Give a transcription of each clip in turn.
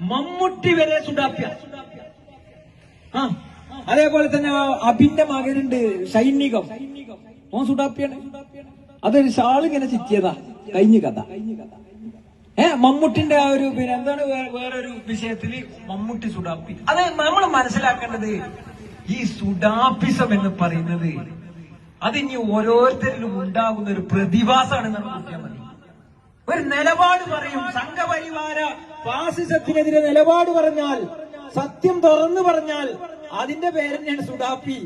മമ്മൂട്ടി വരെ സുഡാപ്യ ആ അതേപോലെ തന്നെ അഭിന്റെ മകനുണ്ട് സൈനികം. ഓൻ സുഡാപ്യാണ് അതൊരു ഷാൾ ഇങ്ങനെ ചിറ്റിയതാ കഴിഞ്ഞ കഥ. ഏ മമ്മൂട്ടിന്റെ ആ ഒരു പിന്നെ എന്താണ് വേറൊരു വിഷയത്തിൽ മമ്മൂട്ടി സുഡാപ്പി. അത് നമ്മൾ മനസ്സിലാക്കേണ്ടത് ഈ സുഡാപ്പിസം എന്ന് പറയുന്നത് അത് ഇനി ഓരോരുത്തരിലും ഉണ്ടാകുന്ന ഒരു പ്രതിഭാസമാണ് നമ്മൾ നോക്കിയാൽ ഒരു നിലപാട് പറയും. സംഘപരിവാര ഫാസിസത്തിനെതിരെ നിലപാട് പറഞ്ഞാൽ സത്യം തുറന്നു പറഞ്ഞാൽ അതിന്റെ പേര് തന്നെയാണ് സുഡാപ്പി.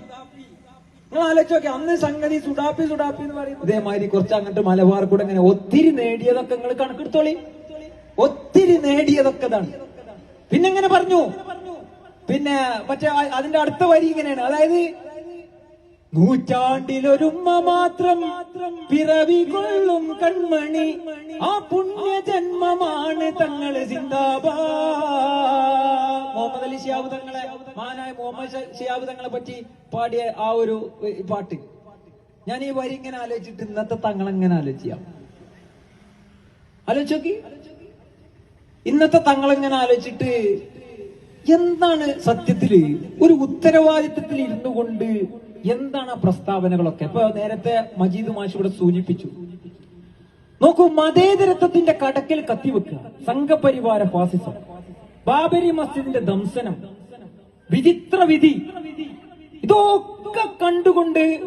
നിങ്ങൾ ആലോചിച്ചോക്കെ അന്ന് സംഗതി സുഡാപ്പി സുഡാപ്പി എന്ന് പറയും ഇതേമാതിരി കുറച്ച് അങ്ങോട്ട് മലബാർ കൂടെ ഇങ്ങനെ ഒത്തിരി നേടിയതൊക്കെ നിങ്ങൾ കണക്കെടുത്തോളി. ഒത്തിരി നേടിയതൊക്കെ ഇതാണ്. പിന്നെ എങ്ങനെ പറഞ്ഞു. പിന്നെ മറ്റേ അതിന്റെ അടുത്ത വരി ഇങ്ങനെയാണ്. അതായത് നൂറ്റാണ്ടിലൊരുമ്മ മാത്രം പിറവി കൊള്ളും കൺമണി. ആ പുണ്യ ജന്മമാണ് തങ്ങൾ സിന്ദാബാ മുഹമ്മദ് അലി തങ്ങളെ മാനായ മുഹമ്മദ് ഷിയാബ് തങ്ങളെ പറ്റി പാടിയ ആ ഒരു പാട്ട്. ഞാൻ ഈ വരി ഇങ്ങനെ ആലോചിച്ചിട്ട് ഇന്നത്തെ തങ്ങൾ എങ്ങനെ ആലോചിക്കാം ആലോചിച്ചോക്കി ഇന്നത്തെ തങ്ങൾ എങ്ങനെ ആലോചിച്ചിട്ട് എന്താണ് സത്യത്തിൽ ഒരു ഉത്തരവാദിത്തത്തിൽ ഇരുന്നു കൊണ്ട് എന്താണ് ആ പ്രസ്താവനകളൊക്കെ? ഇപ്പൊ നേരത്തെ മജീദ് മാഷ് ഇവിടെ സൂചിപ്പിച്ചു. നോക്കൂ മതേതരത്വത്തിന്റെ കടക്കിൽ കത്തിവെക്കുക. സംഘപരിവാര ഫാസിസം. ബാബരി മസ്ജിദിന്റെ ദംസനം വിചിത്ര വിധി. ഇതൊക്കെ കണ്ടുകൊണ്ട്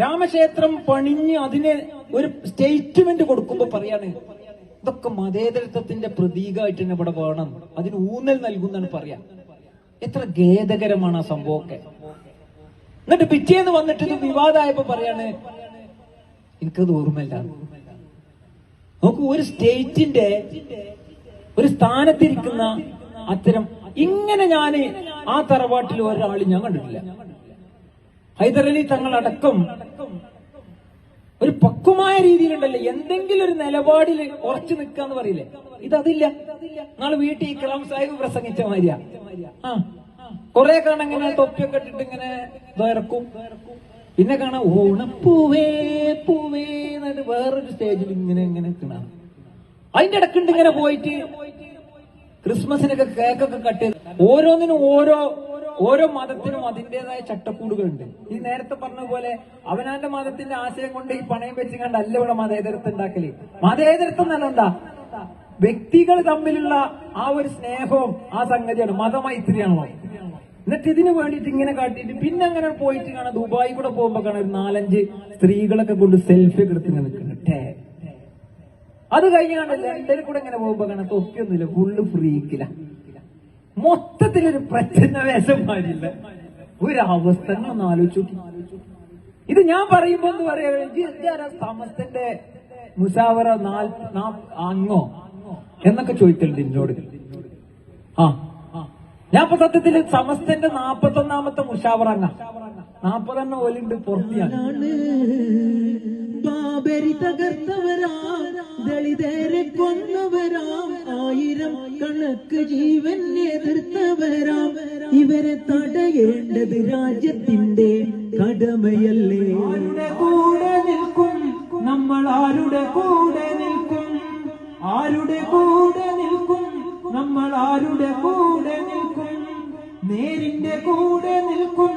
രാമക്ഷേത്രം പണിഞ്ഞ് അതിന് ഒരു സ്റ്റേറ്റ്മെന്റ് കൊടുക്കുമ്പോ പറയാണ് ഇതൊക്കെ മതേതരത്വത്തിന്റെ പ്രതീകമായിട്ട് തന്നെ ഇവിടെ വേണം. അതിന് ഊന്നൽ നൽകുന്നാണ് പറയാ. എത്ര ഖേദകരമാണ് ആ സംഭവമൊക്കെ. എന്നിട്ട് പിറ്റേന്ന് വന്നിട്ട് ഇത് വിവാദമായപ്പോ പറയാണ് എനിക്കത് ഓർമ്മയില്ല. നോക്കൂ ഒരു സ്റ്റേറ്റിന്റെ ഒരു സ്ഥാനത്തിരിക്കുന്ന അത്തരം ഇങ്ങനെ ഞാൻ ആ തറവാട്ടിൽ ഒരാൾ ഞാൻ കണ്ടിട്ടില്ല. ഹൈദരലി തങ്ങളടക്കം ഒരു പക്വമായ രീതിയിലുണ്ടല്ലോ. എന്തെങ്കിലും ഒരു നിലപാടിൽ ഉറച്ചു നിൽക്കാന്ന് പറയില്ലേ? ഇതതില്ല. നാളെ വീട്ടിൽ കലാം സാഹിബ് പ്രസംഗിച്ച മാതിരിയാ. ആ. കൊറേ കാണാൻ ഇങ്ങനെ തൊപ്പിയൊക്കെ ഇട്ടിട്ട് ഇങ്ങനെ ഇറക്കും പിന്നെ കാണാം ഓണപ്പൂവേ പൂവേ എന്നിട്ട് വേറൊരു സ്റ്റേജിൽ ഇങ്ങനെ ഇങ്ങനെ കാണാം അതിന്റെ ഇടക്കുണ്ട് ഇങ്ങനെ പോയിട്ട് ക്രിസ്മസിനൊക്കെ കേക്കൊക്കെ കട്ട് ചെയ്ത് ഓരോന്നിനും ഓരോ ഓരോ മതത്തിനും അതിന്റേതായ ചട്ടക്കൂടുകളുണ്ട്. ഈ നേരത്തെ പറഞ്ഞ പോലെ അവനാന്റെ മതത്തിന്റെ ആശയം കൊണ്ട് ഈ പണയം വെച്ച് കണ്ടല്ല ഇവിടെ മതേതരത്വം ഉണ്ടാക്കൽ. മതേതരത്വം നല്ല എന്താ? വ്യക്തികൾ തമ്മിലുള്ള ആ ഒരു സ്നേഹവും ആ സംഗതിയാണ് മതമൈത്രിയാണല്ലോ. എന്നിട്ട് ഇതിന് വേണ്ടിയിട്ട് ഇങ്ങനെ കാട്ടിയിട്ട് പിന്നെ അങ്ങനെ പോയിട്ട് കാണാം ദുബായി കൂടെ പോകുമ്പോ കാണാം ഒരു നാലഞ്ച് സ്ത്രീകളൊക്കെ കൊണ്ട് സെൽഫി എടുത്ത് ഇങ്ങനെ നിൽക്കുന്നുണ്ട് ടേ അത് കഴിഞ്ഞാണ് ലണ്ടനിൽ കൂടെ ഇങ്ങനെ പോകുമ്പോ കാണാൻ തൊക്കിയൊന്നുമില്ല ഫുള്ള് ഫ്രീക്കില്ല മൊത്തത്തിലൊരു പ്രച്ഛന്ന വേഷം പാടില്ല ഒരവസ്ഥ ഒന്ന് ആലോചിച്ചു ഇത് ഞാൻ പറയുമ്പോ എന്ന് പറയാ? സമസ്തന്റെ മുസാവറ നാൽ അങ്ങോ എന്നൊക്കെ ചോദിക്കലുണ്ട് എന്നോട് ആ. ഞാൻ ഇപ്പൊ സത്യത്തിൽ സമസ്തന്റെ നാപ്പത്തൊന്നാമത്തെ മുഷാവറങ്ങ നാപ്പതെണ്ണ ഓലുണ്ട് പുറത്തിയാണ്. ബാബരി തകർത്തവരാം ദളിതരെ കൊന്നവരാം ആയിരം കണക്ക് ജീവൻ എതിർത്തവരാം. ഇവരെ തടയേണ്ടത് രാജ്യത്തിന്റെ കടമയല്ലേ? കൂടെ നിൽക്കും? നമ്മൾ ആരുടെ കൂടെ നിൽക്കും? ആരുടെ കൂടെ നിൽക്കും? നമ്മൾ ആരുടെ കൂടെ നിൽക്കും? നേരിന്റെ കൂടെ നിൽക്കും.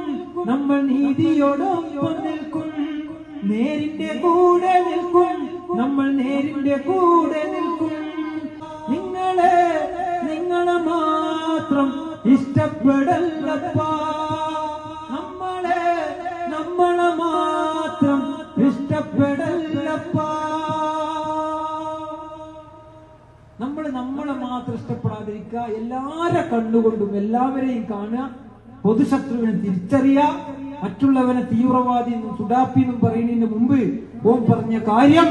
നമ്മൾ നീതിയോടൊപ്പം നിൽക്കും. നേരിന്റെ കൂടെ നിൽക്കും. നമ്മൾ നേരിന്റെ കൂടെ നിൽക്കും. നിങ്ങളെ നിങ്ങളെ മാത്രം ഇഷ്ടപ്പെടല്ലപ്പാ. നമ്മളെ നമ്മളെ മാത്രം ഇഷ്ടപ്പെടല്ലപ്പാ. നമ്മളെ മാത്രം ഇഷ്ടപ്പെടാതിരിക്കുക എല്ലാരെ കണ്ണുകൊണ്ടും എല്ലാവരെയും കാണുക പൊതുശത്രുവിനെ തിരിച്ചറിയുക മറ്റുള്ളവനെ തീവ്രവാദി എന്നും സുഡാപ്പി എന്നും പറയുന്നതിന് മുമ്പ് ഓം പറഞ്ഞ കാര്യം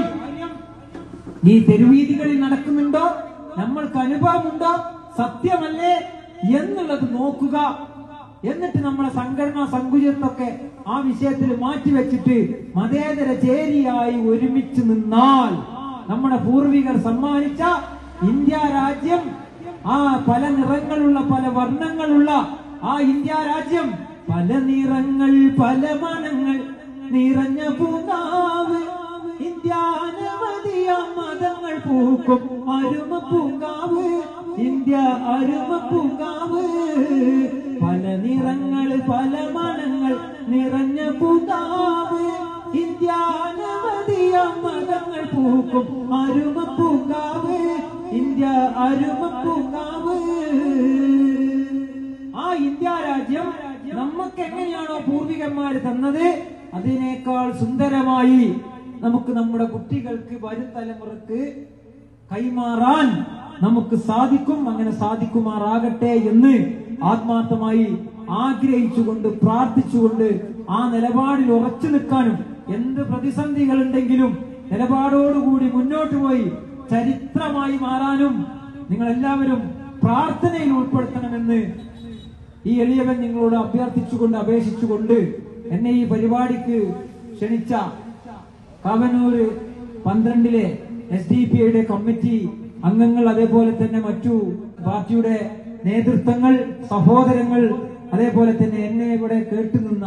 ഈ തെരുവീതികളിൽ നടക്കുന്നുണ്ടോ? നമ്മൾക്ക് അനുഭവമുണ്ടോ? സത്യമല്ലേ? എന്നുള്ളത് നോക്കുക. എന്നിട്ട് നമ്മളെ സംഘടനാ സങ്കുചിതൊക്കെ ആ വിഷയത്തിൽ മാറ്റിവെച്ചിട്ട് മതേതര ചേരിയായി ഒരുമിച്ച് നിന്നാൽ നമ്മുടെ പൂർവികർ സമ്മാനിച്ച ഇന്ത്യ രാജ്യം ആ പല നിറങ്ങളുള്ള പല വർണങ്ങളുള്ള ആ ഇന്ത്യ രാജ്യം പല നിറങ്ങൾ പല മണങ്ങൾ നിറഞ്ഞ പൂങ്കാവ്. ഇന്ത്യാനവധിയ മതങ്ങൾ പൂക്കും അരുമ പൂങ്കാവ്. ഇന്ത്യ അരുമ പൂങ്കാവ്. പല നിറങ്ങൾ പല മണങ്ങൾ നിറഞ്ഞ പൂങ്കാവ്. ഇന്ത്യാനവധിയ മതങ്ങൾ പൂക്കും അരുമ പൂങ്കാവ്. ഇന്ത്യ അരുമ പൂങ്കാവ് ആ ഇന്ത്യ രാജ്യം നമുക്ക് എങ്ങനെയാണോ പൂർവികന്മാര് തന്നത് അതിനേക്കാൾ സുന്ദരമായി നമുക്ക് നമ്മുടെ കുട്ടികൾക്ക് വരും തലമുറയ്ക്ക് കൈമാറാൻ നമുക്ക് സാധിക്കും അങ്ങനെ സാധിക്കുമാറാകട്ടെ എന്ന് ആത്മാർത്ഥമായി ആഗ്രഹിച്ചുകൊണ്ട് പ്രാർത്ഥിച്ചുകൊണ്ട് ആ നിലപാടിൽ ഉറച്ചു നിൽക്കാനും എന്ത് പ്രതിസന്ധികൾ ഉണ്ടെങ്കിലും നിലപാടോടുകൂടി മുന്നോട്ട് പോയി ചരിത്രമായി മാറാനും നിങ്ങൾ എല്ലാവരും പ്രാർത്ഥനയിൽ ഉൾപ്പെടുത്തണമെന്ന് ഈ എളിയവൻ നിങ്ങളോട് അഭ്യർത്ഥിച്ചുകൊണ്ട് അപേക്ഷിച്ചുകൊണ്ട് എന്നെ ഈ പരിപാടിക്ക് ക്ഷണിച്ച കാവനൂര് പന്ത്രണ്ടിലെ എസ് ഡി പി ഐയുടെ കമ്മിറ്റി അംഗങ്ങൾ അതേപോലെ തന്നെ മറ്റു പാർട്ടിയുടെ നേതൃത്വങ്ങൾ സഹോദരങ്ങൾ അതേപോലെ തന്നെ എന്നെ ഇവിടെ കേട്ടുനിന്ന